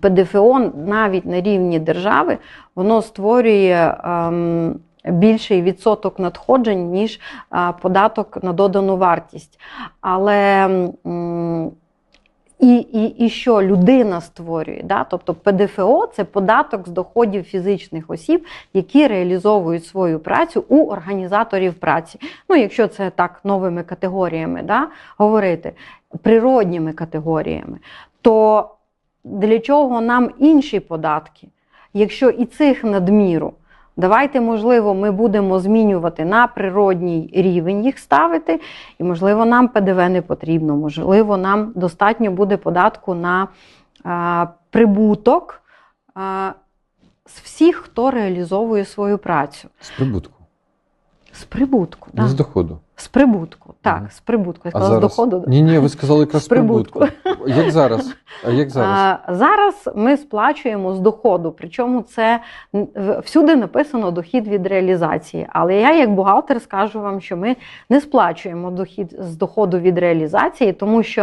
ПДФО навіть на рівні держави воно створює ем, більший відсоток надходжень, ніж а, податок на додану вартість. Але і, і, і що людина створює? Да? Тобто ПДФО це податок з доходів фізичних осіб, які реалізовують свою працю у організаторів праці. Ну, якщо це так новими категоріями да, говорити, природніми категоріями, то для чого нам інші податки, якщо і цих надміру? Давайте, можливо, ми будемо змінювати на природній рівень їх ставити, і, можливо, нам ПДВ не потрібно, можливо, нам достатньо буде податку на а, прибуток а, з всіх, хто реалізовує свою працю. З прибутку, З прибутку, не так. з доходу. З прибутку, так, з прибутку. Я А сказала, з доходу. Ні, ні, ви сказали якраз З прибутку. Як зараз? А як зараз? А, зараз ми сплачуємо з доходу, причому це всюди написано дохід від реалізації. Але я, як бухгалтер, скажу вам, що ми не сплачуємо дохід з доходу від реалізації, тому що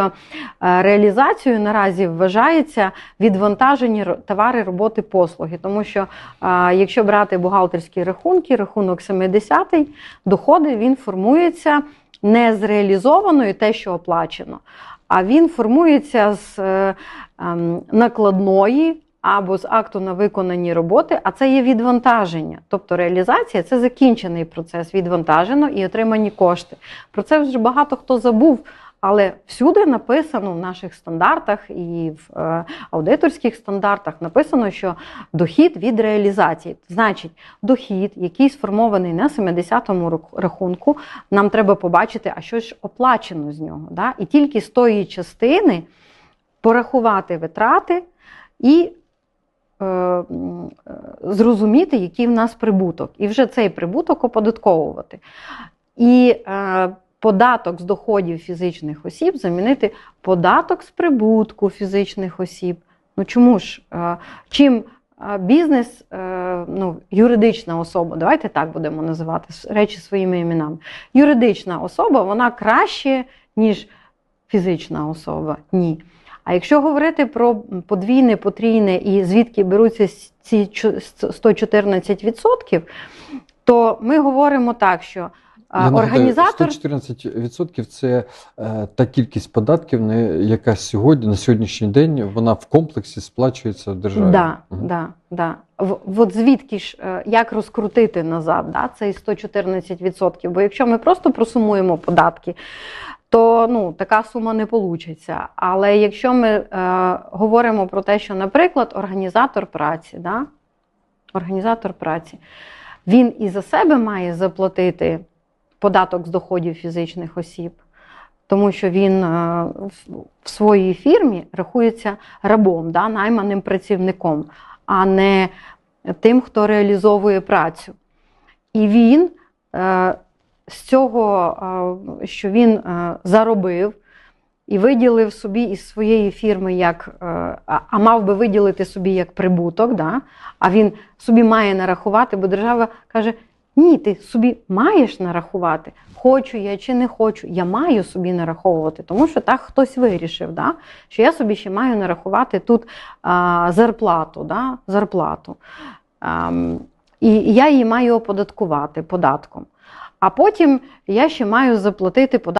е, реалізацією наразі вважається відвантажені товари, роботи, послуги. Тому що е, якщо брати бухгалтерські рахунки, рахунок 70 доходи він формується не з реалізованою те, що оплачено, а він формується з е, ем, накладної або з акту на виконані роботи, а це є відвантаження. Тобто реалізація це закінчений процес, відвантажено і отримані кошти. Про це вже багато хто забув. Але всюди написано в наших стандартах і в е, аудиторських стандартах написано, що дохід від реалізації. Значить, дохід, який сформований на 70-му рахунку, нам треба побачити, а що ж оплачено з нього. Да? І тільки з тої частини порахувати витрати і е, е, зрозуміти, який в нас прибуток, і вже цей прибуток оподатковувати. І е, податок з доходів фізичних осіб замінити податок з прибутку фізичних осіб. Ну чому ж? Е, чим е, бізнес, е, ну, юридична особа, давайте так будемо називати речі своїми іменами. Юридична особа, вона краще, ніж фізична особа. Ні. А якщо говорити про подвійне, потрійне і звідки беруться ці 114%, то ми говоримо так, що Я організатор 114% це е, та кількість податків, не- яка сьогодні, на сьогоднішній день, вона в комплексі сплачується в державі. Да, Мгм. да, да. В, от звідки ж, е, як розкрутити назад да, цей 114%? Бо якщо ми просто просумуємо податки, то ну, така сума не вийде. Але якщо ми е, говоримо про те, що, наприклад, організатор праці, да, організатор праці, він і за себе має заплатити податок з доходів фізичних осіб, тому що він е, в- своїй фірмі рахується рабом, да, найманим працівником, а не тим, хто реалізовує працю. І він е, з цього, е, що він заробив і виділив собі із своєї фірми, як, а мав би виділити собі як прибуток, да? а він собі має нарахувати, бо держава каже: ні, ти собі маєш нарахувати. Хочу я чи не хочу, я маю собі нараховувати, тому що так хтось вирішив, да? що я собі ще маю нарахувати тут а, зарплату. Да? зарплату. А, і я її маю оподаткувати податком. А потім я ще маю заплатити податок.